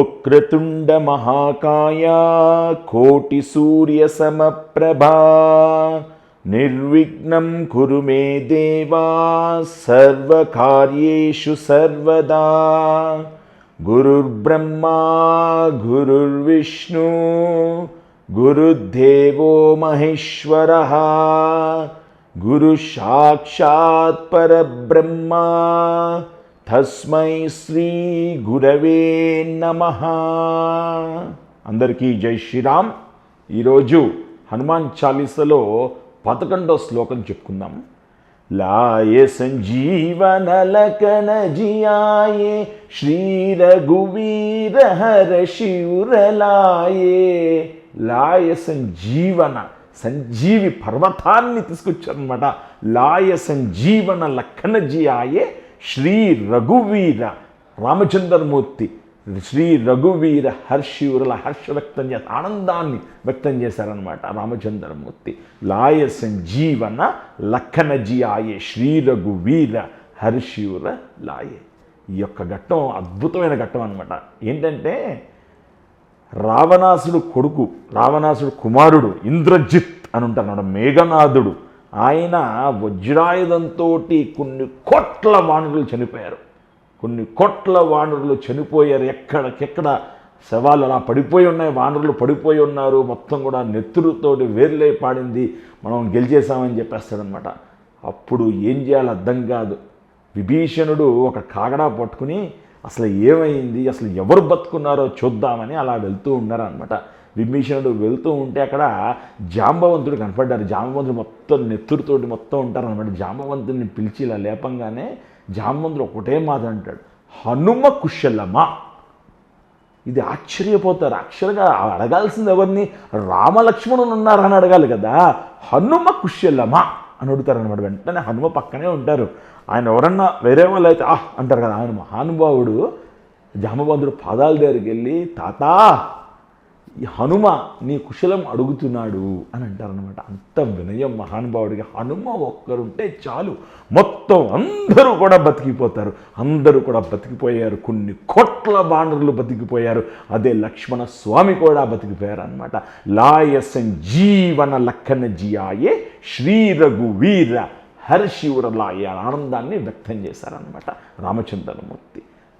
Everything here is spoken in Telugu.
उक्रतुण्डमहाकाया कोटिसूर्यसमप्रभा। निर्विघ्नं कुरु मे देवा सर्वकार्येषु सर्वदा। गुरुर्ब्रह्मा गुरुर्विष्णु गुरुर्देवो महेश्वरः। गुरुसाक्षात्परब्रह्मा తస్మై శ్రీ గురవే నమ. అందరికీ జై శ్రీరామ్. ఈరోజు హనుమాన్ చాలీసలో పదకొండో శ్లోకం చెప్పుకుందాం. లాయ సంజీవన లకన జియాయే శ్రీ రఘువీర హర శివురలాయే. లాయ సంజీవన సంజీవి పర్వతాన్ని తీసుకొచ్చారనమాట లాయ సంజీవన లక్కన జియాయే శ్రీ రఘువీర రామచంద్రమూర్తి శ్రీ రఘువీర హర్షివురుల హర్ష వ్యక్తం చేసి ఆనందాన్ని వ్యక్తం చేశారనమాట రామచంద్రమూర్తి. లాయ సంజీవన లక్కనజీ ఆయే శ్రీ రఘువీర హర్షివుర లాయే. ఈ యొక్క ఘట్టం అద్భుతమైన ఘట్టం అనమాట ఏంటంటే రావణాసుడు కొడుకు రావణాసుడు కుమారుడు ఇంద్రజిత్ అని ఉంటాడు మేఘనాథుడు. ఆయన వజ్రాయుధంతో కొన్ని కోట్ల వానరులు చనిపోయారు. కొన్ని కోట్ల వానరులు చనిపోయారు. ఎక్కడికెక్కడ శవాలు అలా పడిపోయి ఉన్నాయి వానరులు పడిపోయి ఉన్నారు. మొత్తం కూడా నెత్తురుతోటి వేర్లే పాడింది. మనం గెలిచేసామని చెప్పేస్తాడనమాట అప్పుడు ఏం చేయాలో అర్థం కాదు. విభీషణుడు ఒక కాగడా పట్టుకుని అసలు ఏమైంది అసలు ఎవరు బతుకున్నారో చూద్దామని అలా వెళ్తూ ఉన్నారనమాట విభీషణుడు వెళ్తూ ఉంటే అక్కడ జాంబవంతుడు కనపడ్డారు. జాంబవంతుడు మొత్తం నెత్తురుతోటి మొత్తం ఉంటారనమాట జాంబవంతుడిని పిలిచి ఇలా లేపంగానే జాంబవంతుడు ఒకటే మాట అంటాడు. హనుమ కుశలమా? ఇది ఆశ్చర్యపోతారు. యాక్చువల్గా అడగాల్సింది ఎవరిని? రామలక్ష్మణులు ఉన్నారని అడగాలి కదా. హనుమ కుశలమా? అని అడుగుతారనమాట వెంటనే హనుమ పక్కనే ఉంటారు. ఆయన ఎవరన్నా వేరే వాళ్ళు అయితే ఆహ్ అంటారు కదా. ఆయన మహానుభావుడు జామబంధుడు పాదాల దగ్గరికి వెళ్ళి తాతా ఈ హనుమ నీ కుశలం అడుగుతున్నాడు అని అంటారనమాట అంత వినయం మహానుభావుడికి. హనుమ ఒక్కరుంటే చాలు. మొత్తం అందరూ కూడా బతికిపోతారు. అందరూ కూడా బతికిపోయారు. కొన్ని కోట్ల బాండర్లు బతికిపోయారు. అదే లక్ష్మణ స్వామి కూడా బతికిపోయారు అనమాట లాయ సంజీవన లక్కన జియాయే శ్రీ రఘువీర హరిశివుర లాయ ఆనందాన్ని వ్యక్తం చేశారనమాట రామచంద్రమూర్తి.